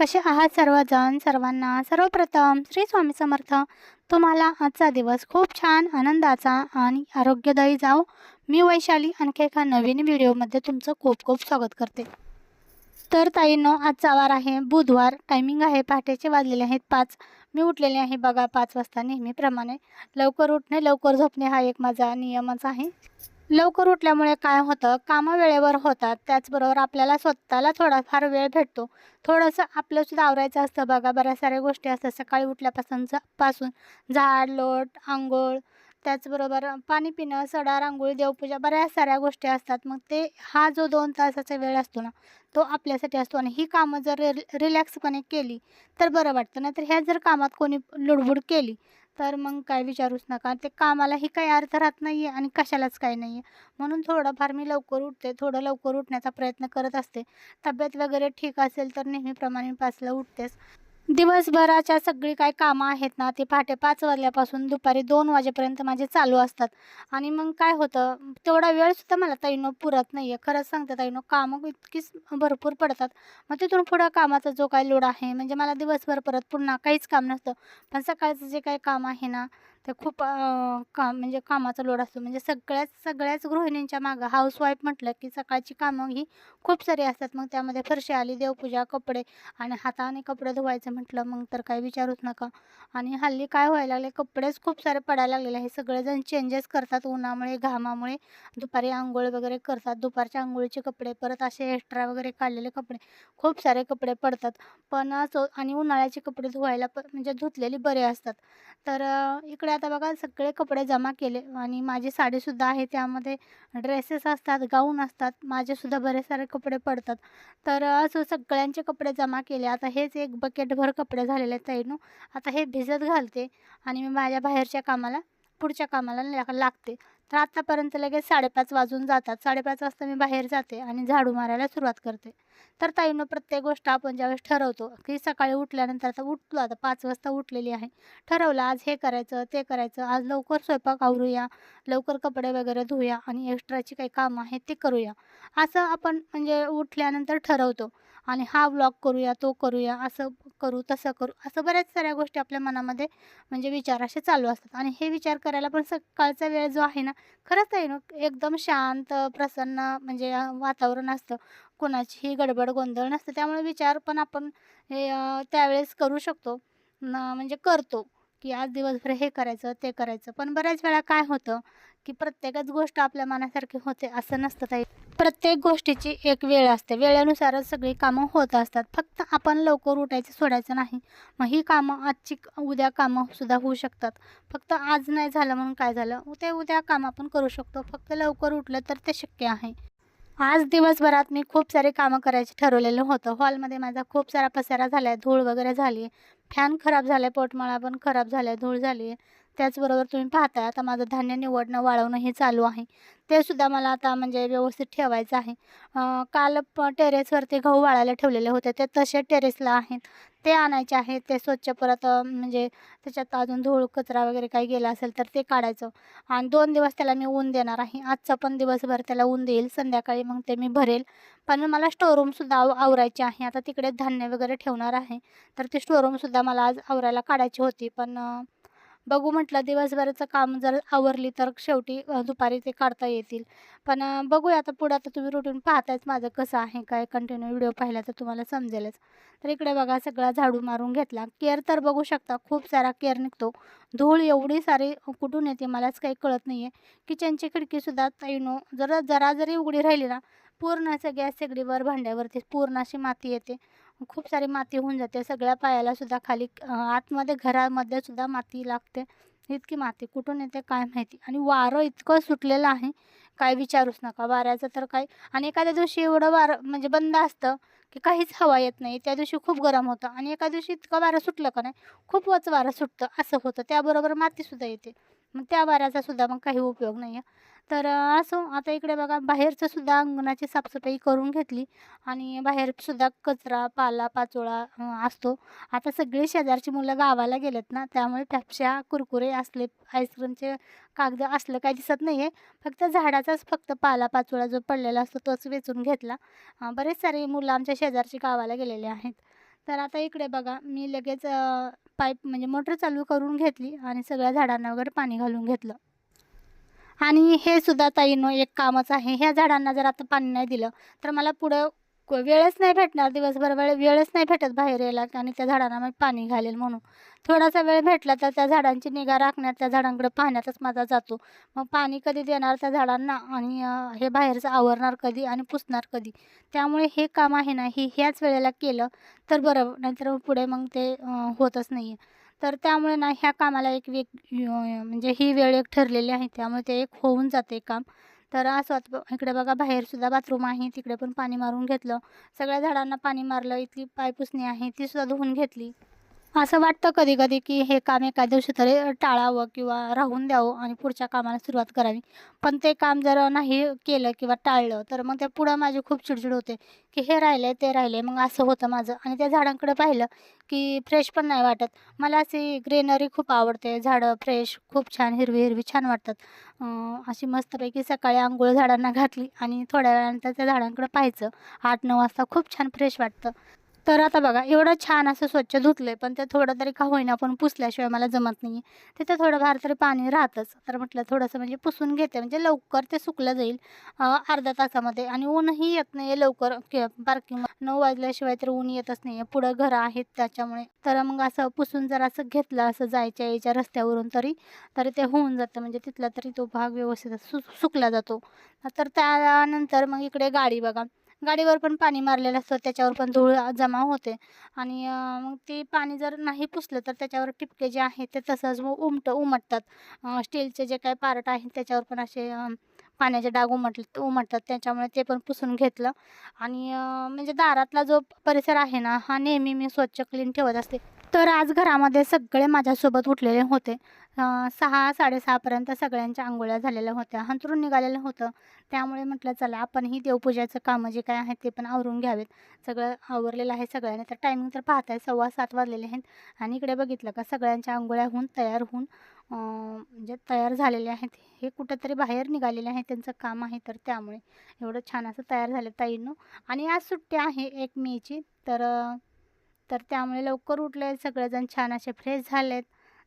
कसे आहात सर्वजण? सर्वांना सर्वप्रथम श्री स्वामी समर्थ. तुम्हाला आजचा दिवस खूप छान आनंदाचा आणि आरोग्यदायी जाओ मी वैशाली आणखी एका नवीन व्हिडिओमध्ये तुमचं खूप खूप स्वागत करते. तर ताईंनो आजचा वार आहे. बुधवार. टायमिंग आहे पहाटेचे वाजलेले आहेत पाच. मी उठलेले आहे बघा पाच वाजता नेहमीप्रमाणे. लवकर उठणे लवकर झोपणे हा एक माझा नियमच आहे. लवकर उठल्यामुळे काय होतं? कामं वेळेवर होतात. त्याचबरोबर आपल्याला स्वतःला थोडाफार वेळ भेटतो. थोडंसं आपलंसुद्धा आवरायचं असतं बघा. बऱ्याच साऱ्या गोष्टी असतात. सकाळी उठल्यापासून पासून झाड लोट आंघोळ त्याचबरोबर पाणी पिणं सडा रांगोळी देवपूजा बऱ्याच साऱ्या गोष्टी असतात. मग ते हा जो दोन तासाचा वेळ असतो ना तो आपल्यासाठी असतो. आणि ही कामं जर रि रिलॅक्सपणे केली तर बरं वाटतं. नाहीतर ह्या जर कामात कोणी लुडबुड केली तर मग काय विचारूच नका. ते कामालाही काही अर्थ राहत नाही आहे आणि कशालाच काही नाही आहे म्हणून थोडंफार मी लवकर उठते. थोडं लवकर उठण्याचा प्रयत्न करत असते. तब्येत वगैरे ठीक असेल तर नेहमीप्रमाणे मी पाचला उठतेच. दिवसभराच्या सगळी काय कामं आहेत ना ते पहाटे पाच वाजल्यापासून दुपारी दोन वाजेपर्यंत माझे चालू असतात. आणि मग काय होतं तेवढा वेळसुद्धा मला ताईनो पुरत नाही आहे खरंच सांगते ताईनो कामं इतकीच भरपूर पडतात. मग तिथून पुढं कामाचा जो काही लोड आहे म्हणजे मला दिवसभर परत पुन्हा काहीच काम नसतं. पण सकाळचं जे काही काम आहे ना तर खूप काम म्हणजे कामाचा लोड असतो. म्हणजे सगळ्याच सगळ्याच गृहिणींच्या मागं हाऊसवाईफ म्हटलं की सकाळची कामं ही खूप सारी असतात. मग त्यामध्ये फरशी आली देवपूजा कपडे आणि हाताने कपडे धुवायचं म्हटलं मग तर काही विचारूच नका. आणि हल्ली काय व्हायला लागले कपडेच खूप सारे पडायला लागलेले आहे सगळेजण चेंजेस करतात उन्हामुळे घामामुळे. दुपारी आंघोळ वगैरे करतात. दुपारच्या आंघोळीचे कपडे परत असे एक्स्ट्रा वगैरे काढलेले कपडे. खूप सारे कपडे पडतात. पण असं आणि उन्हाळ्याचे कपडे धुवायला म्हणजे धुतलेली बरे असतात. तर इकडे इकडे आता बघा सगळे कपडे जमा केले आणि माझी साडीसुद्धा आहे. त्यामध्ये ड्रेसेस असतात गाऊन असतात. माझेसुद्धा बरेच सारे कपडे पडतात. तर असं सगळ्यांचे कपडे जमा केले. आता हेच एक बकेटभर कपडे झालेले आहेत ताईनो. आता हे भिजत घालते आणि मी माझ्या बाहेरच्या कामाला पुढच्या कामाला लाग लागते. तर आत्तापर्यंत लगेच साडेपाच वाजून जातात. साडेपाच वाजता मी बाहेर जाते आणि झाडू मारायला सुरुवात करते. तर ताईनं प्रत्येक गोष्ट आपण ज्यावेळेस ठरवतो की सकाळी उठल्यानंतर आता उठलो आता पाच वाजता उठलेली आहे. ठरवलं आज हे करायचं ते करायचं आज लवकर स्वयंपाक आवरूया लवकर कपडे वगैरे धुया आणि एक्स्ट्राची काही कामं आहेत ते करूया. असं आपण म्हणजे उठल्यानंतर ठरवतो आणि हा व्लॉग करूया तो करूया असं करू तसं करू असं बऱ्याच साऱ्या गोष्टी आपल्या मनामध्ये म्हणजे विचार असे चालू असतात. आणि हे विचार करायला पण सकाळचा वेळ जो आहे ना खरंच आहे ना एकदम शांत प्रसन्न म्हणजे वातावरण असतं. कोणाचीही गडबड गोंधळ नसतं. त्यामुळे विचार पण आपण हे त्यावेळेस करू शकतो. म्हणजे करतो की आज दिवसभर हे करायचं ते करायचं. पण बऱ्याच वेळा काय होतं की प्रत्येकच गोष्ट आपल्या मनासारखी होते असं नसतं ताई. प्रत्येक गोष्टीची एक वेळ असते. वेळेनुसारच सगळी कामं होत असतात. फक्त आपण लवकर उठायचं सोडायचं नाही. मग ही कामं आजची उद्या कामं सुद्धा होऊ शकतात. फक्त आज नाही झालं म्हणून काय झालं? ते उद्या काम आपण करू शकतो. फक्त लवकर उठलं तर ते शक्य आहे. आज दिवसभरात मी खूप सारे कामं करायचे ठरवलेलं होतं. हॉलमध्ये माझा खूप सारा पसारा झाला आहे धूळ वगैरे झाली आहे फॅन खराब झाला आहे पोटमाळा पण खराब झाला आहे धूळ झाली आहे त्याचबरोबर तुम्ही पाहताय आता माझं धान्य निवडणं वाळवणं हे चालू आहे. ते सुद्धा मला आता म्हणजे व्यवस्थित ठेवायचं आहे. काल प टेरेसवरती गहू वाळायला ठेवलेले होते ते तसे टेरेसला आहेत. ते आणायचे आहेत ते स्वच्छ परत म्हणजे त्याच्यात अजून धूळ कचरा वगैरे काही गेला असेल तर ते काढायचं. आणि दोन दिवस त्याला मी ऊन देणार आहे. आजचा पण दिवसभर त्याला ऊन देईल संध्याकाळी मग ते मी भरेल. पण मला स्टोरूमसुद्धा आव आवरायची आहे. आता तिकडे धान्य वगैरे ठेवणार आहे. तर ती स्टोरूमसुद्धा मला आज आवरायला काढायची होती. पण बघू म्हटलं दिवसभराचं काम जर आवरली तर शेवटी दुपारी ते काढता येतील. पण बघूया आता पुढं आता तुम्ही रुटीन पाहतायच माझं कसं आहे काय कंटिन्यू व्हिडिओ पाहिला तर तुम्हाला समजेलच. तर इकडे बघा सगळा झाडू मारून घेतला. केअर तर बघू शकता खूप सारा केअर निघतो. धूळ एवढी सारी कुठून येते मलाच काही कळत नाही आहे किचनची खिडकीसुद्धा ताईनो जरा जरा जरी उघडी राहिली ना पूर्ण असं गॅस शेगडीवर भांड्यावरती पूर्ण अशी माती येते. खूप सारी माती होऊन जाते. सगळ्या पायाला सुद्धा खाली आतमध्ये घरामध्ये सुद्धा माती लागते. इतकी माती कुठून येते काय माहिती? आणि वारं इतकं सुटलेलं आहे. काय विचारूच नका. वाऱ्याचं तर काय आणि एखाद्या दिवशी एवढं वारं म्हणजे बंद असतं की काहीच हवा येत नाही. त्या दिवशी खूप गरम होतं. आणि एका दिवशी इतकं वारं सुटलं का नाही? खूपच वारं सुटतं. असं होतं. त्याबरोबर मातीसुद्धा येते. मग त्या वाऱ्याचा सुद्धा मग काही उपयोग नाही आहे तर असो आता इकडे बघा बाहेरचं सुद्धा अंगणाची साफसफाई करून घेतली आणि बाहेर सुद्धा कचरा पाला पाचोळा असतो. आता सगळे शेजारची मुलं गावाला गेलेत ना त्यामुळे पेप्स्या कुरकुरे असले आईस्क्रीमचे कागद असलं काही दिसत नाही आहे फक्त झाडाचाच फक्त पाला पाचोळा जो पडलेला असतो तोच वेचून घेतला. बरेच सारे मुलं आमच्या शेजारची गावाला गेलेले आहेत. तर आता इकडे बघा मी लगेच पाईप म्हणजे मोटर चालू करून घेतली आणि सगळ्या झाडांना वगैरे पाणी घालून घेतलं. आणि हे सुद्धा ताईनो एक कामच आहे. ह्या झाडांना जर आता पाणी नाही दिलं तर मला पुढं वेळच नाही भेटणार दिवसभर वेळ वेळच नाही भेटत बाहेर यायला आणि त्या झाडांना मी पाणी घालेल म्हणून. थोडासा वेळ भेटला तर त्या झाडांची निगा राखण्यात त्या झाडांकडे पाहण्यातच माझा जातो. मग पाणी कधी देणार त्या झाडांना आणि हे बाहेरचं आवरणार कधी आणि पुसणार कधी? त्यामुळे हे काम आहे ना हे ह्याच वेळेला केलं तर बरं नाहीतर पुढे मग ते होतच नाही आहे तर त्यामुळे ना ह्या कामाला एक वेग म्हणजे ही वेळ एक ठरलेली आहे. त्यामुळे ते एक होऊन जाते काम. तर असं इकडे बघा बाहेरसुद्धा बाथरूम आहे तिकडे पण पाणी मारून घेतलं. सगळ्या झाडांना पाणी मारलं इथली पायपुसणी आहे ती सुद्धा धुवून घेतली. असं वाटतं कधी कधी की हे काम एका दिवशी तरी टाळावं किंवा राहून द्यावं आणि पुढच्या कामाला सुरुवात करावी. पण ते काम जर नाही केलं किंवा टाळलं तर मग ते पुढं माझी खूप चिडचिड होते. की हे राहिले ते राहिले मग असं होतं माझं. आणि त्या झाडांकडे पाहिलं की फ्रेश पण नाही वाटत. मला अशी ग्रीनरी खूप आवडते. झाडं फ्रेश खूप छान हिरवी हिरवी छान वाटतात. अशी मस्तपैकी सकाळी आंघोळ झाडांना घातली आणि थोड्या वेळानंतर त्या झाडांकडे पाहायचं. आठ नऊ वाजता खूप छान फ्रेश वाटतं. तर आता बघा एवढं छान असं स्वच्छ धुतलं पण ते थोडं तरी का होईना पण पुसल्याशिवाय मला जमत नाही तिथे थोडंफार तरी पाणी राहतंच. तर म्हटलं थोडंसं म्हणजे पुसून घेते म्हणजे लवकर ते सुकलं जाईल अर्ध्या तासामध्ये. आणि ऊनही येत नाही आहे लवकर पार्किंग नऊ वाजल्याशिवाय तर ऊन येतच नाही आहे पुढं घरं आहेत त्याच्यामुळे. तर मग असं पुसून जर असं घेतलं असं जायच्या यायच्या रस्त्यावरून तरी तरी ते होऊन जातं. म्हणजे तिथला तरी तो भाग व्यवस्थित सु सुकला जातो. तर त्यानंतर मग इकडे गाडी बघा. गाडीवर पण पाणी मारलेलं असतं त्याच्यावर पण धूळ जमा होते. आणि मग ते पाणी जर नाही पुसलं तर त्याच्यावर टिपके जे आहेत ते तसंच उमटं उमट उमटतात. स्टीलचे जे काही पार्ट आहेत त्याच्यावर पण असे पाण्याचे डाग उमटले उमटतात. त्याच्यामुळे ते पण पुसून घेतलं. आणि म्हणजे दारातला जो परिसर आहे ना हा नेहमी मी स्वच्छ क्लीन ठेवत असते. तर आज घरामध्ये सगळे माझ्यासोबत उठलेले होते. सहा साडेसहापर्यंत सगळ्यांच्या आंघोळ्या झालेल्या होत्या. हंतरून निघालेलं होतं. त्यामुळे म्हटलं चला आपणही देवपूजाचं कामं जे काय आहेत ते पण आवरून घ्यावेत. सगळं आवरलेलं आहे सगळ्यांनी. तर टायमिंग तर पाहताय सव्वा सात वाजलेले आहेत आणि इकडे बघितलं का सगळ्यांच्या आंघोळ्या होऊन तयार होऊन म्हणजे तयार झालेले आहेत. हे कुठंतरी बाहेर निघालेले आहे त्यांचं काम आहे तर त्यामुळे एवढं छान असं तयार झालं ताईंनो. आणि आज सुट्टी आहे एक मेची. तर तर त्यामुळे लवकर उठले सगळेजण छान असे फ्रेश झालेत.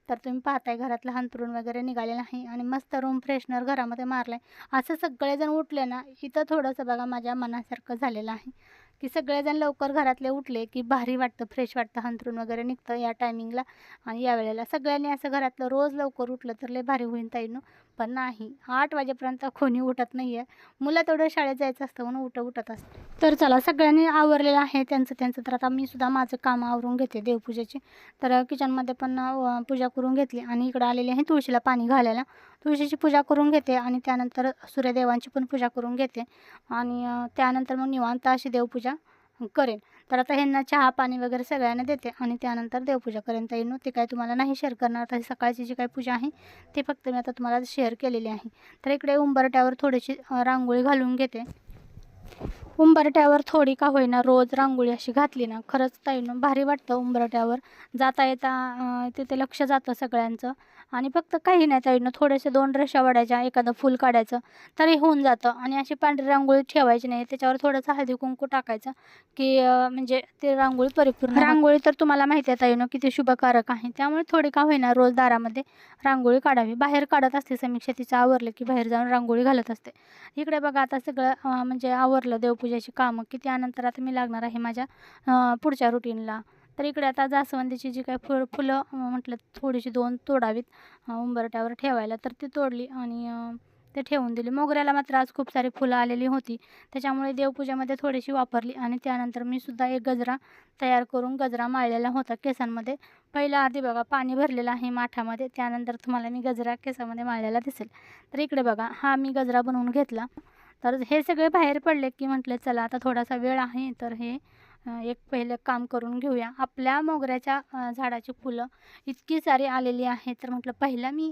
तर तुम्ही पाहताय घरातलं हंतरून वगैरे निघाले आहे आणि मस्त रूम फ्रेशनर घरामध्ये मारलं आहे असं सगळेजण उठले ना इथं थोडंसं बघा माझ्या मनासारखं झालेलं आहे. की सगळेजण लवकर घरातले उठले की भारी वाटतं फ्रेश वाटतं हंतरून वगैरे निघतं या टायमिंगला आणि या वेळेला सगळ्यांनी असं घरातलं रोज लवकर उठलं तर लय भारी होईन ताईनं पण नाही. आठ वाजेपर्यंत कोणी उठत नाही आहे मुलं तेवढं शाळेत जायचं असतं म्हणून उठ उठत असतं. तर चला सगळ्यांनी आवरलेलं आहे त्यांचं त्यांचं. तर आता मी सुद्धा माझं काम आवरून घेते देवपूजेची. तर किचनमध्ये पण पूजा करून घेतली आणि इकडं आलेली आहे तुळशीला पाणी घालायला. तुळशीची पूजा करून घेते आणि त्यानंतर सूर्यदेवांची पण पूजा करून घेते. आणि त्यानंतर मग निवांत अशी देवपूजा करेन तर आता ह्यांना चहा पाणी वगैरे सगळ्यांना देते आणि त्यानंतर देवपूजा करेन तर येईन. ते काय तुम्हाला नाही शेअर करणार. तर सकाळची जी काही पूजा आहे ते फक्त मी आता तुम्हाला शेअर केलेली आहे. तर इकडे उंबरट्यावर थोडीशी रांगोळी घालून घेते. उंबरट्यावर थोडी का होईना रोज रांगोळी अशी घातली ना खरंच ताईनं भारी वाटतं उंबरट्यावर जाता येता तिथे लक्ष जातं सगळ्यांचं. आणि फक्त काही नाही साईडनं थोडेसे दोन रेषा वाढायच्या एखादं फूल काढायचं तरी होऊन जातं. आणि अशी पांढरी रांगोळी ठेवायची नाही त्याच्यावर थोडंसं हळदी कुंकू टाकायचं की म्हणजे ते रांगोळी परिपूर्ण रांगोळी तर तुम्हाला माहिती आहे ताईनं किती शुभकारक आहे. त्यामुळे थोडी का होईना रोज दारामध्ये रांगोळी काढावी. बाहेर काढत असते समीक्षा तिचं आवरलं की बाहेर जाऊन रांगोळी घालत असते. इकडे बघा आता सगळं म्हणजे आवरलं देवपूजेची कामं की त्यानंतर आता मी लागणार आहे माझ्या पुढच्या रुटीनला तर इकडे आता जास्वंदीची जी काही फुल फुलं म्हटलं थोडीशी दोन तोडावीत उंबरट्यावर ठेवायला तर ती तोडली आणि ते ठेवून दिली. मोगऱ्याला मात्र आज खूप सारी फुलं आलेली होती. त्याच्यामुळे देवपूजेमध्ये थोडीशी वापरली आणि त्यानंतर मी सुद्धा एक गजरा तयार करून गजरा माळलेला होता केसांमध्ये. पहिला आधी बघा पाणी भरलेलं आहे माठामध्ये त्यानंतर तुम्हाला मी गजरा केसामध्ये माळलेला दिसेल. तर इकडे बघा हा मी गजरा बनवून घेतला. तर हे सगळे बाहेर पडले की म्हटले चला आता थोडासा वेळ आहे तर हे एक पहिलं काम करून घेऊया. आपल्या मोगऱ्याच्या झाडाची फुलं इतकी सारी आलेली आहेत. तर म्हटलं पहिला मी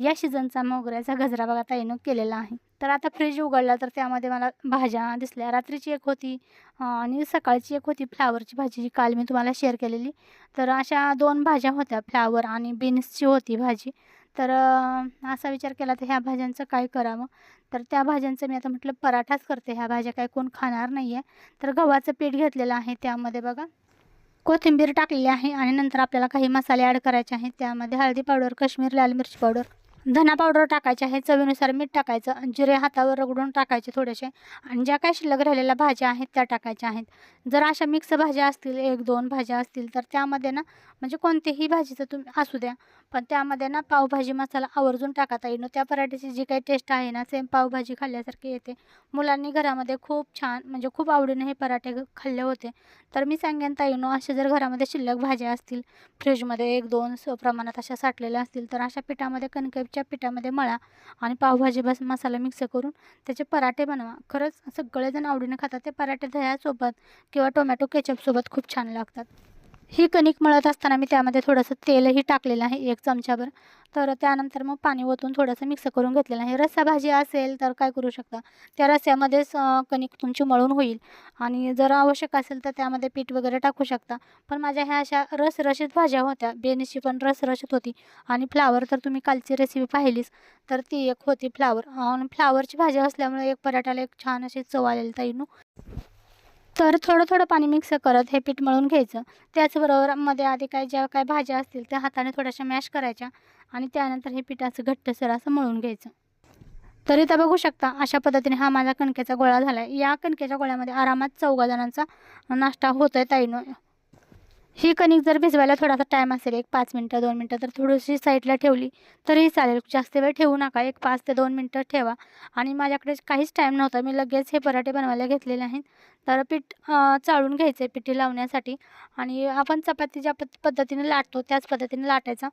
या सीझनचा मोगऱ्याचा गजरा बघा ताईनं केलेला आहे. तर आता फ्रीज उघडला तर त्यामध्ये मला भाज्या दिसल्या. रात्रीची एक होती आणि सकाळची एक होती फ्लावरची भाजी जी काल मी तुम्हाला शेअर केलेली. तर अशा दोन भाज्या होत्या फ्लावर आणि बीन्सची होती भाजी. तर असा विचार केला तर ह्या भाज्यांचं काय करावं? तर त्या भाज्यांचं मी आता म्हटलं पराठाच करते. ह्या भाज्या काय कोण खाणार नाही आहे तर गव्हाचं पीठ घेतलेलं आहे त्यामध्ये बघा. कोथिंबीर टाकलेली आहे आणि नंतर आपल्याला काही मसाले ॲड करायचे आहेत. त्यामध्ये हळदी पावडर काश्मीर लाल मिरची पावडर धना पावडर टाकायचे आहे चवीनुसार मीठ टाकायचं जिरे हातावर रगडून टाकायचे थोडेसे. आणि ज्या काय शिल्लक राहिलेल्या भाज्या आहेत त्या टाकायच्या आहेत. जर अशा मिक्स भाज्या असतील एक दोन भाज्या असतील तर त्यामध्ये ना म्हणजे कोणतीही भाजीचं तुम्ही असू द्या पण त्यामध्ये ना पावभाजी मसाला आवर्जून टाकता येईल त्या पराठ्याची जी काही टेस्ट आहे ना सेम पावभाजी खाल्ल्यासारखी येते. मुलांनी घरामध्ये खूप छान म्हणजे खूप आवडीने हे पराठे खाल्ले होते. तर मी सांगेन ताईनो असे जर घरामध्ये शिल्लक भाज्या असतील फ्रीजमध्ये एक दोन स प्रमाणात अशा साठलेल्या असतील तर अशा पिठामध्ये कणकेच्या पिठामध्ये मळा आणि पावभाजी बस मसाला मिक्स करून त्याचे पराठे बनवा. खरंच सगळेजण आवडीने खातात. ते पराठे दह्यासोबत किंवा टोमॅटो केचपसोबत खूप छान लागतात. ही कणिक मळत असताना मी त्यामध्ये थोडंसं तेलही टाकलेलं आहे एक चमच्यावर तर त्यानंतर मग पाणी ओतून थोडंसं मिक्स करून घेतलेलं आहे. रस्सा भाजी असेल तर काय करू शकता? त्या रस्स्यामध्येच कणिक तुमची मळून होईल. आणि जर आवश्यक असेल तर त्यामध्ये पीठ वगैरे टाकू शकता. पण माझ्या ह्या अशा रसरशीत भाज्या होत्या. बेनीची पण रसरशीत होती. आणि फ्लावर तर तुम्ही कालची रेसिपी पाहिलीच. तर ती एक होती फ्लावर. आणि फ्लावरची भाजी असल्यामुळे एक पराठ्याला एक छान अशी चव आलेली ताईनू तर थोडं थोडं पाणी मिक्स करत हे पीठ मळून घ्यायचं. त्याचबरोबरमध्ये आधी काय ज्या काय भाज्या असतील त्या हाताने थोड्याशा मॅश करायच्या आणि त्यानंतर हे पीठ असं घट्टसर असं मळून घ्यायचं. तर इथं बघू शकता अशा पद्धतीने हा माझा कणकेचा गोळा झाला आहे या कणकेच्या गोळ्यामध्ये आरामात चौघा जणांचा नाश्ता होतो आहे ताईनं. ही कणिक जर भिजवायला थोडासा टाईम असेल एक पाच मिनटं दोन मिनटं तर थोडीशी साईडला ठेवली तरीही चालेल. जास्त वेळ ठेवू नका. एक पाच ते दोन मिनटं ठेवा. आणि माझ्याकडे काहीच टाईम नव्हता. मी लगेच हे पराठे बनवायला घेतलेले आहेत. तर पीठ चाळून घ्यायचं आहे पिठी लावण्यासाठी. आणि आपण चपाती ज्या पद्धतीने लाटतो. त्याच पद्धतीने लाटायचा.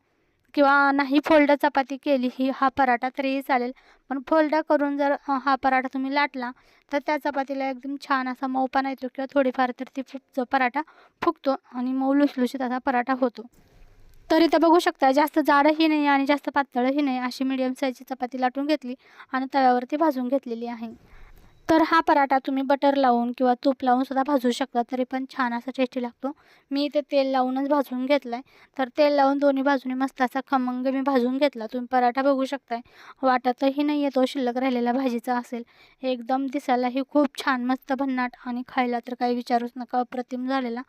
किंवा नाही फोल्ड चपाती केली ही हा पराठा तरीही चालेल. पण फोल्ड करून जर हा पराठा तुम्ही लाटला तर त्या चपातीला एकदम छान असा मऊपणा येतो किंवा थोडीफार तर ती फुक जो पराठा फुगतो आणि मऊ लुसलुशीत असा पराठा होतो. तर इथं बघू शकता जास्त जाडही नाही आणि जास्त पातळही नाही अशी मिडियम साईजची चपाती लाटून घेतली आणि तव्यावरती भाजून घेतलेली आहे. तर हा पराठा तुम्ही बटर लावून किंवा तूप लावून सुद्धा भाजू शकता तरी पण छान असा टेस्टी लागतो. मी इथे तेल लावूनच भाजून घेतला आहे तर तेल लावून दोन्ही बाजूने मस्त असा खमंग मी भाजून घेतला. तुम्ही पराठा बघू शकताय. वाटतही नाही आहे तो शिल्लक राहिलेला भाजीचा असेल. एकदम दिसायलाही खूप छान मस्त भन्नाट आणि खायला तर काही विचारूच नका अप्रतिम झालेला.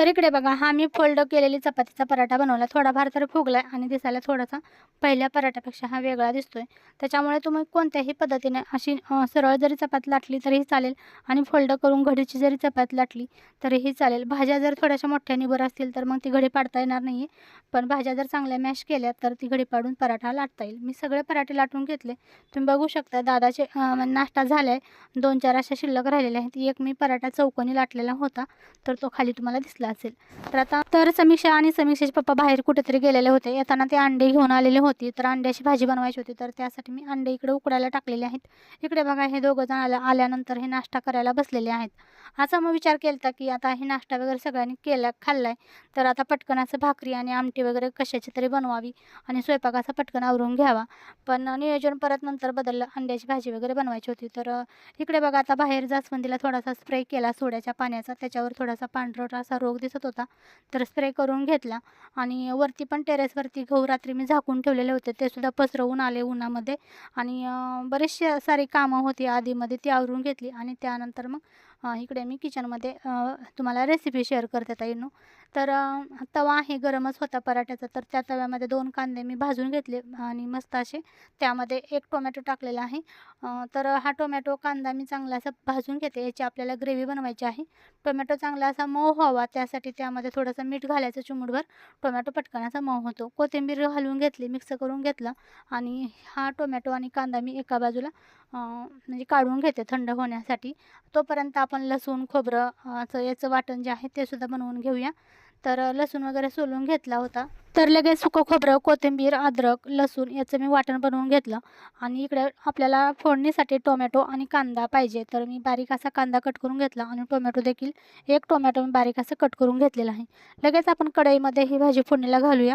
तर इकडे बघा हा मी फोल्ड केलेली चपातीचा पराठा बनवला. थोडाफार तर फुगला आणि दिसायला थोडासा पहिल्या पराठ्यापेक्षा हा वेगळा दिसतोय. त्याच्यामुळे तुम्ही कोणत्याही पद्धतीने अशी सरळ जरी चपाती लाटली तरीही चालेल आणि फोल्ड करून घडीची जरी चपाती लाटली तरीही चालेल. भाज्या जर थोड्याशा मोठ्या निबर असतील तर मग ती घडी पाडता येणार नाही पण भाज्या जर चांगल्या मॅश केल्या तर ती घडी पाडून पराठा लाटता येईल. मी सगळे पराठे लाटून घेतले. तुम्ही बघू शकता दादाचे नाश्ता झाला आहे दोन चार अशा शिल्लक राहिलेल्या आहेत. एक मी पराठा चौकोनी लाटलेला होता तर तो खाली तुम्हाला दिसला. असेल. तर आता तर समीक्षा आणि समीक्षेचे पप्पा बाहेर कुठेतरी गेलेले होते. येताना ते अंडे घेऊन आलेले होते. तर अंड्याची भाजी बनवायची होती. तर त्यासाठी मी अंडे इकडे उकडायला टाकलेले आहेत. इकडे बघा हे दोघं जण आल्या आल्यानंतर हे नाश्ता करायला बसलेले आहेत. असा मग विचार केला की आता हे नाश्ता वगैरे सगळ्यांनी केला खाल्लाय. तर आता पटकन असं भाकरी आणि आमटी वगैरे कशाची तरी बनवावी आणि स्वयंपाकाचा पटकन आवरून घ्यावा. पण नियोजन परत नंतर बदललं अंड्याची भाजी वगैरे बनवायची होती. तर इकडे बघा आता बाहेर जास्वंदीला थोडासा स्प्रे केला सोड्याच्या पाण्याचा. त्याच्यावर थोडासा पांढरट असा रोग दिसत होता. तर स्प्रे करून घेतला. आणि वरती पण टेरेसवरती गहू रात्री मी झाकून ठेवलेले होते. ते सुद्धा पसरवून आले उन्हामध्ये. आणि अ, बरेचशी सारी कामं होती आधीमध्ये ती आवरून घेतली. आणि त्यानंतर मग इकडे मी किचनमध्ये तुम्हाला रेसिपी शेअर करते ताईनो. तर तवा आहे गरमच होता पराठ्याचा तर त्या तव्यामध्ये दोन कांदे मी भाजून घेतले आणि मस्त असे त्यामध्ये एक टोमॅटो टाकलेला आहे. तर हा टोमॅटो कांदा मी चांगला असा भाजून घेते याची आपल्याला ग्रेव्ही बनवायची आहे. टोमॅटो चांगला असा मऊ व्हावा त्यासाठी त्यामध्ये थोडंसं मीठ घालायचं चिमूटभर. टोमॅटो पटकण्याचा मऊ होतो. कोथिंबीर घालून घेतली मिक्स करून घेतलं आणि हा टोमॅटो आणि कांदा मी एका बाजूला म्हणजे काढून घेते थंड होण्यासाठी. तोपर्यंत आपण लसूण खोबरं चं याचं वाटण जे आहे ते सुद्धा बनवून घेऊया. तर लसूण वगैरे सोलून घेतला होता. तर लगेच सुकं खोबरं कोथिंबीर अद्रक लसूण याचं मी वाटण बनवून घेतलं. आणि इकडे आपल्याला फोडणीसाठी टोमॅटो आणि कांदा पाहिजे. तर मी बारीक असा कांदा कट करून घेतला आणि टोमॅटो देखील एक टोमॅटो मी बारीक असं कट करून घेतलेला आहे. लगेच आपण कढईमध्ये ही भाजी फोडणीला घालूया.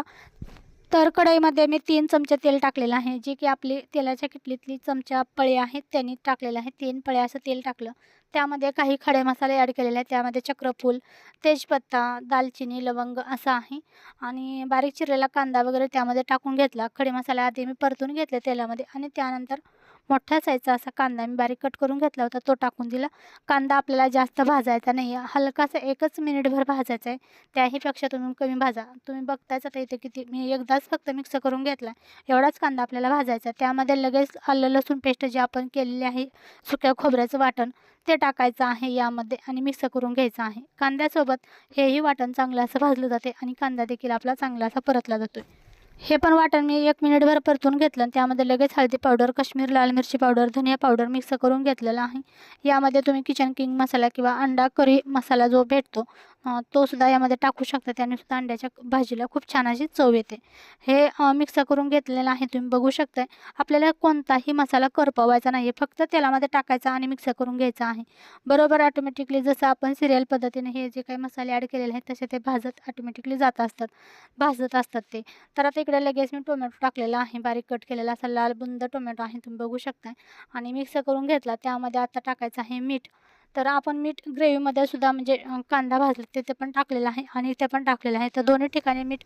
तर कढईमध्ये मी तीन चमचे तेल टाकलेलं आहे. जे की आपली तेलाच्या किटलीतली चमचा पळे आहेत त्यांनी टाकलेलं आहे तीन पळे असं तेल टाकलं. त्यामध्ये काही खडे मसाले ॲड केलेले आहेत. त्यामध्ये चक्रफूल तेजपत्ता दालचिनी लवंग असं आहे. आणि बारीक चिरलेला कांदा वगैरे त्यामध्ये टाकून घेतला. खडे मसाले आधी मी परतून घेतले तेलामध्ये आणि त्यानंतर मोठा साईजचा असा कांदा मी बारीक कट करून घेतला होता तो टाकून दिला. कांदा आपल्याला जास्त भाजायचा नाही. आहे हलकासा एकच मिनिटभर भाजायचा आहे. त्याहीपेक्षा तुम्ही कमी भाजा. तुम्ही बघतायच आता इथे किती मी एकदाच फक्त मिक्स करून घेतला. एवढाच कांदा आपल्याला भाजायचा त्यामध्ये लगेच आलं लसूण पेस्ट जे आपण केलेली आहे सुक्या खोबऱ्याचं वाटण ते टाकायचं आहे यामध्ये आणि मिक्स करून घ्यायचं आहे. कांद्यासोबत हेही वाटण चांगलं असं भाजलं जाते आणि कांदा देखील आपला चांगला असा परतला जातो हे पण वाटण. मी एक मिनिटभर परतून घेतलं आणि त्यामध्ये लगेच हळदी पावडर काश्मीर लाल मिरची पावडर धनिया पावडर मिक्स करून घेतलेला आहे. यामध्ये तुम्ही किचन किंग मसाला किंवा अंडा करी मसाला जो भेटतो तो सुद्धा यामध्ये टाकू शकता. त्याने सुद्धा अंड्याच्या भाजीला खूप छान अशी चव येते. हे मिक्स करून घेतलेलं आहे तुम्ही बघू शकताय. आपल्याला कोणताही मसाला करपवायचा नाही आहे फक्त तेलामध्ये टाकायचा आणि मिक्स करून घ्यायचा आहे. बरोबर ऑटोमॅटिकली जसं आपण सिरियल पद्धतीने हे जे काही मसाले ॲड केलेले आहेत तसे ते भाजत ऑटोमॅटिकली जात असतात. भाजत असतात ते. तर आता इकडे लगेच मी टोमॅटो टाकलेला आहे बारीक कट केलेला असा लाल बुंद टोमॅटो आहे तुम्ही बघू शकताय. आणि मिक्स करून घेतला त्यामध्ये आता टाकायचं आहे मीठ. तर आपण मीठ ग्रेव्हीमध्ये सुद्धा म्हणजे कांदा भाजला तिथे पण टाकलेला आहे आणि इथे पण टाकलेलं आहे. तर दोन्ही ठिकाणी मीठ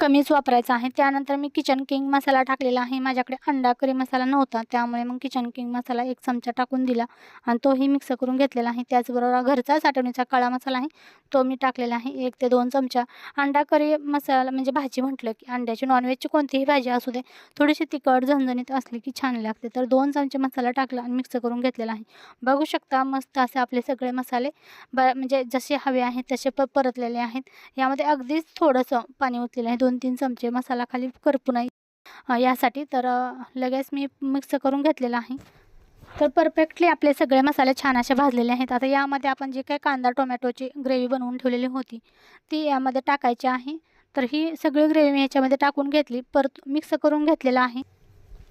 कमीच वापरायचा आहे. त्यानंतर मी किचन किंग मसाला टाकलेला आहे. माझ्याकडे अंडा करी मसाला नव्हता. त्यामुळे मग किचन किंग मसाला एक चमचा टाकून दिला आणि तोही मिक्स करून घेतलेला आहे. त्याचबरोबर घरचा साठवणीचा काळा मसाला आहे. तो मी टाकलेला आहे. एक ते दोन चमचा. अंडा करी मसाला म्हणजे भाजी म्हटलं की अंड्याची नॉनव्हेजची कोणतीही भाजी असू दे थोडीशी तिखट झणझणीत असली की छान लागते. तर दोन चमचे मसाला टाकला आणि मिक्स करून घेतलेला आहे. बघू शकता मस्त असे आपले सगळे मसाले ब म्हणजे जसे हवे आहेत तसे प परतलेले आहेत. यामध्ये अगदीच थोडंसं पाणी ओतलेलं आहे. दोन तीन चमचे मसाला खाली करपू नाही. यासाठी तर लगेच मी मिक्स करून घेतलेला आहे. तर परफेक्टली आपले सगळे मसाले छान असे भाजलेले आहेत. आता यामध्ये आपण जे काही कांदा टोमॅटोची ग्रेव्ही बनवून ठेवलेली होती ती यामध्ये टाकायची आहे. तर ही सगळी ग्रेव्ही मी याच्यामध्ये टाकून घेतली. परत मिक्स करून घेतलेला आहे.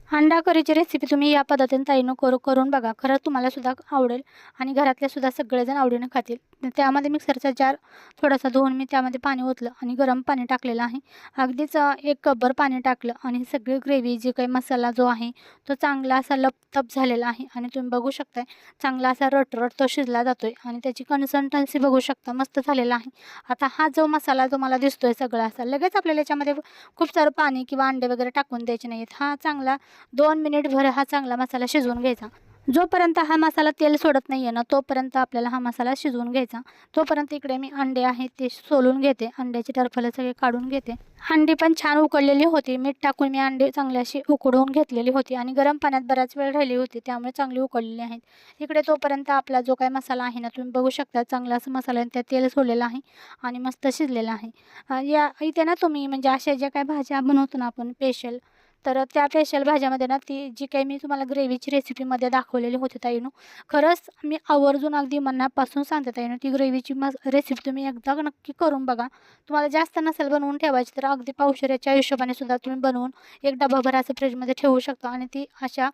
अंडा करीची रेसिपी तुम्ही या पद्धतीने ताईनं करू करून बघा. खरंच तुम्हाला सुद्धा आवडेल आणि घरातले सुद्धा सगळेजण आवडीनं खातील. त्यामध्ये मिक्सरचा जार थोडासा धुवून मी त्यामध्ये पाणी ओतलं आणि गरम पाणी टाकलेलं आहे. अगदीच एक कपभर पाणी टाकलं आणि सगळी ग्रेव्ही जी काही मसाला जो आहे तो चांगला असा लपतप झालेला आहे आणि तुम्ही बघू शकताय चांगला असा रटरट तो शिजला जातोय आणि त्याची कन्सल्टन्सी बघू शकता मस्त झालेला आहे. आता हा जो मसाला जो मला दिसतोय सगळा असा लगेच आपल्याला याच्यामध्ये खूप सारं पाणी किंवा अंडे वगैरे टाकून द्यायचे नाहीत. हा चांगला दोन मिनिटभर हा चांगला मसाला शिजवून घ्यायचा. जोपर्यंत हा मसाला तेल सोडत नाही आहे ना तोपर्यंत आपल्याला हा मसाला शिजवून घ्यायचा. तोपर्यंत इकडे मी अंडे आहेत ते सोलून घेते. अंड्याची टरफलं सगळे काढून घेते. अंडी पण छान उकडलेली होती. मीठ टाकून मी अंडी चांगली अशी उकडवून घेतलेली होती आणि गरम पाण्यात बराच वेळ राहिली होती त्यामुळे चांगली उकडलेली आहेत. इकडे तोपर्यंत आपला जो काही मसाला आहे ना तुम्ही बघू शकता चांगला असं मसाला आणि त्यात तेल सोडलेलं आहे आणि मस्त शिजलेला आहे. या इथे ना तुम्ही म्हणजे अशा ज्या काही भाज्या बनवतो ना आपण स्पेशल तर त्या स्पेशल भाज्यामध्ये ना ती जी काही मी तुम्हाला ग्रेव्हीची रेसिपीमध्ये दाखवलेली होती ताईनं खरंच मी आवर्जून अगदी मनापासून सांगते ताईनं ती ग्रेव्हीची मग रेसिपी तुम्ही एकदा नक्की करून बघा. तुम्हाला जास्त नसेल बनवून ठेवायची तर अगदी पावशेऱ्याच्या हिशोबाने सुद्धा तुम्ही बनवून एक डबाभर असं फ्रीजमध्ये ठेवू शकता आणि ती अशा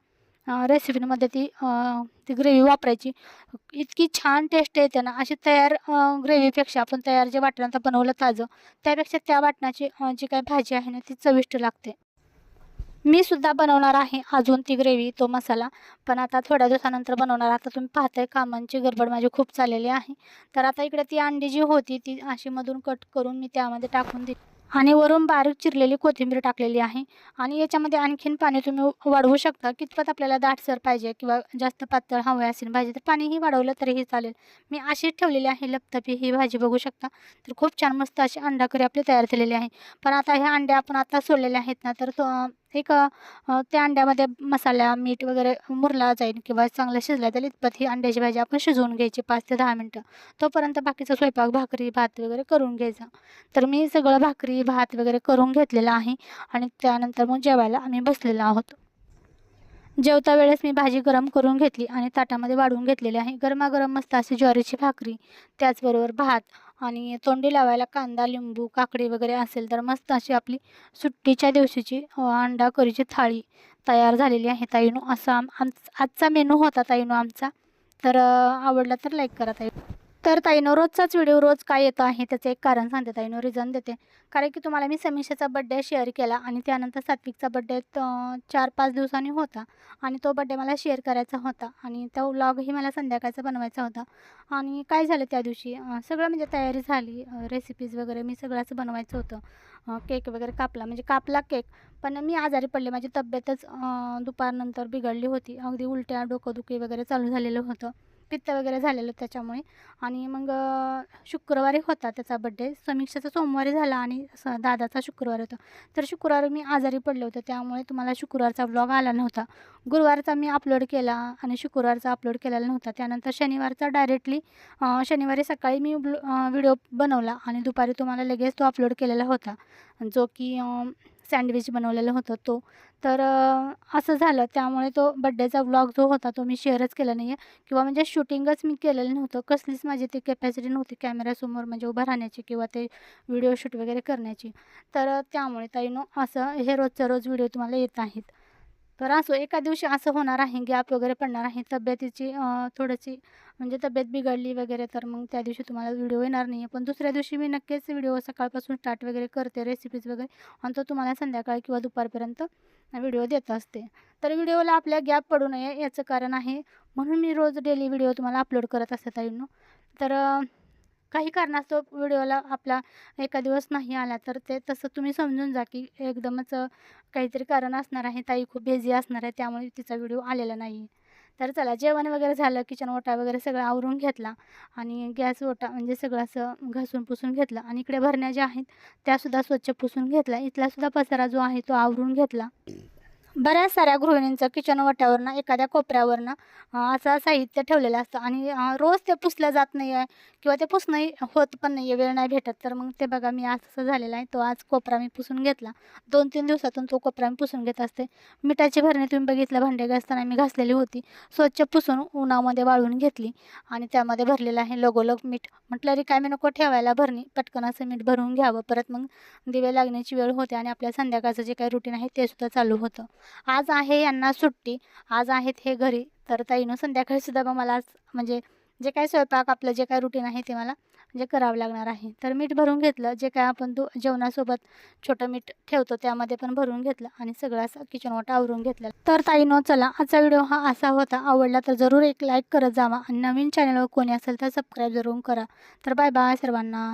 रेसिपीमध्ये ती ती ग्रेव्ही वापरायची. इतकी छान टेस्ट येते ना अशी तयार ग्रेव्हीपेक्षा आपण तयार जे वाटणाचं बनवलं ताजं त्यापेक्षा त्या वाटणाची जी काही भाजी आहे ना ती चविष्ट लागते. मी सुद्धा बनवणार आहे अजून ती ग्रेव्ही तो मसाला. पण आता थोड्या दिवसानंतर बनवणार. आता तुम्ही पाहताय कामांची गडबड माझी खूप चाललेली आहे. तर आता इकडे ती अंडी जी होती ती अशी मधून कट करून मी त्यामध्ये टाकून दिली. आणि वरून बारीक चिरलेली कोथिंबीर टाकलेली आहे. आणि याच्यामध्ये आणखीन पाणी तुम्ही वाढवू शकता. कितपत आपल्याला दाटसर पाहिजे किंवा जास्त पातळ हवं असेल भाजी तर पाणीही वाढवलं तरीही चालेल. मी अशीच ठेवलेली आहे. लपतपी ही भाजी बघू शकता. तर खूप छान मस्त अशी अंडा करी आपली तयार झालेली आहे. पण आता ह्या अंड्या आपण आता सोडलेल्या आहेत ना तर तो एक त्या अंड्यामध्ये मसाला मीठ वगैरे मुरला जाईल किंवा चांगलं शिजला तर इतपत ही अंड्याची भाजी आपण शिजवून घ्यायची पाच ते दहा मिनटं. तोपर्यंत बाकीचा स्वयंपाक भाकरी भात वगैरे करून घ्यायचा. तर मी सगळं भाकरी भात वगैरे करून घेतलेलं आहे आणि त्यानंतर मग जेवायला आम्ही बसलेलो आहोत. जेवता वेळेस मी भाजी गरम करून घेतली आणि ताटामध्ये वाढवून घेतलेली आहे. गरमागरम मस्त अशी ज्वारीची भाकरी त्याचबरोबर भात आणि तोंडी लावायला कांदा लिंबू काकडी वगैरे असेल तर मस्त अशी आपली सुट्टीच्या दिवशीची अंडा करीची थाळी तयार झालेली आहे ताईनो. असा आम आज आजचा मेनू होता ताईनो आमचा. तर आवडला तर लाईक करा ताई. तर ताईनो रोजचाच व्हिडिओ रोज काय येतो आहे? त्याचं एक कारण सांगते ताईनो रिझन देते. कारण की तुम्हाला मी समीक्षाचा बड्डे शेअर केला आणि त्यानंतर सात्विकचा बड्डे चार पाच दिवसांनी होता आणि तो बड्डे मला शेअर करायचा होता आणि तो व्लॉगही मला संध्याकाळचा बनवायचा होता. आणि काय झालं त्या दिवशी? सगळं म्हणजे तयारी झाली. रेसिपीज वगैरे मी सगळं बनवायचं होतं. केक वगैरे कापला म्हणजे कापला केक पण मी आजारी पडले. माझी तब्येतच दुपारनंतर बिघडली होती. अगदी उलट्या डोकंदुखी वगैरे चालू झालेलं होतं. पित्त वगैरे झालेलं त्याच्यामुळे. आणि मग शुक्रवारी होता त्याचा बड्डे समीक्षाचा सोमवारी झाला आणि स दादाचा शुक्रवार होता. तर शुक्रवारी मी आजारी पडले होते त्यामुळे तुम्हाला शुक्रवारचा व्लॉग आला नव्हता. गुरुवारचा मी अपलोड केला आणि शुक्रवारचा अपलोड केलेला नव्हता. त्यानंतर शनिवारचा डायरेक्टली शनिवारी सकाळी मी व्हिडिओ बनवला आणि दुपारी तुम्हाला लगेच तो अपलोड केलेला होता. जो की सँडविच बनवलेलं होतं तो. तर असं झालं. त्यामुळे तो बड्डेचा व्लॉग जो होता तो मी शेअरच केला नाही आहे किंवा म्हणजे शूटिंगच मी केलेलं नव्हतं. कसलीच माझी ती कॅपॅसिटी नव्हती कॅमेऱ्यासमोर म्हणजे उभं राहण्याची किंवा ते व्हिडिओ शूट वगैरे करण्याची. तर त्यामुळे ताईनो असं हे रोजचा रोज व्हिडिओ तुम्हाला येत आहेत. तर असो एका दिवशी असं होणार आहे गॅप वगैरे पडणार आहे तब्येतीची थोडीशी म्हणजे तब्येत बिघडली वगैरे तर मग त्या दिवशी तुम्हाला व्हिडिओ येणार नाही आहे पण दुसऱ्या दिवशी मी नक्कीच व्हिडिओ सकाळपासून स्टार्ट वगैरे करते रेसिपीज वगैरे. आणि तो तुम्हाला संध्याकाळी किंवा दुपारपर्यंत व्हिडिओ देत असते. तर व्हिडिओला आपल्या गॅप पडू नये याचं कारण आहे म्हणून मी रोज डेली व्हिडिओ तुम्हाला अपलोड करत असते ताईंनो. तर काही कारणास्तव व्हिडिओला आपला एका दिवस नाही आला तर ते तसं तुम्ही समजून जा की एकदमच काहीतरी कारण असणार आहे ताई खूप बिझी असणार आहे त्यामुळे तिचा व्हिडिओ आलेला नाही. आहे तर चला जेवण वगैरे झालं किचन ओटा वगैरे सगळं आवरून घेतला आणि गॅस ओटा म्हणजे सगळं असं घासून पुसून घेतलं आणि इकडे भरण्या ज्या आहेत त्यासुद्धा स्वच्छ पुसून घेतला इथलासुद्धा पसारा जो आहे तो आवरून घेतला. बऱ्याच साऱ्या गृहिणींचं किचन वाट्यावरनं एखाद्या कोपऱ्यावरनं असं साहित्य ठेवलेलं असतं. आणि रोज ते पुसलं जात नाही आहे किंवा ते पुसणंही होत पण नाही आहे वेळ नाही भेटत. तर मग ते बघा मी आज असं झालेलं आहे. तो आज कोपरा मी पुसून घेतला. दोन तीन दिवसातून तो कोपरा मी पुसून घेत असते. मिठाची भरणी तुम्ही बघितलं भांडे घासताना मी घासलेली होती. स्वच्छ पुसून उन्हामध्ये वाळून घेतली. आणि त्यामध्ये भरलेलं आहे लगोलग मीठ. म्हटलं रिकामी नको ठेवायला भरणी. पटकन असं मीठ भरून घ्यावं. परत मग दिवे लागण्याची वेळ होते आणि आपल्या संध्याकाळचं जे काही रुटीन आहे ते सुद्धा चालू होतं. आज आहे यांना सुट्टी आज आहेत हे घरी. तर ताईनं संध्याकाळीसुद्धा मग मला आज म्हणजे जे काय स्वयंपाक आपलं जे काय रुटीन आहे ते मला म्हणजे करावं लागणार आहे. तर मीठ भरून घेतलं जे काय आपण दु जेवणासोबत छोटं मीठ ठेवतो त्यामध्ये पण भरून घेतलं आणि सगळं असं किचन वाटा आवरून घेतलं. तर ताईनो चला आजचा व्हिडिओ हा असा होता. आवडला तर जरूर एक लाईक करत जावा आणि नवीन चॅनलवर कोणी असेल तर सबस्क्राईब जरूर करा. तर बाय बाय सर्वांना.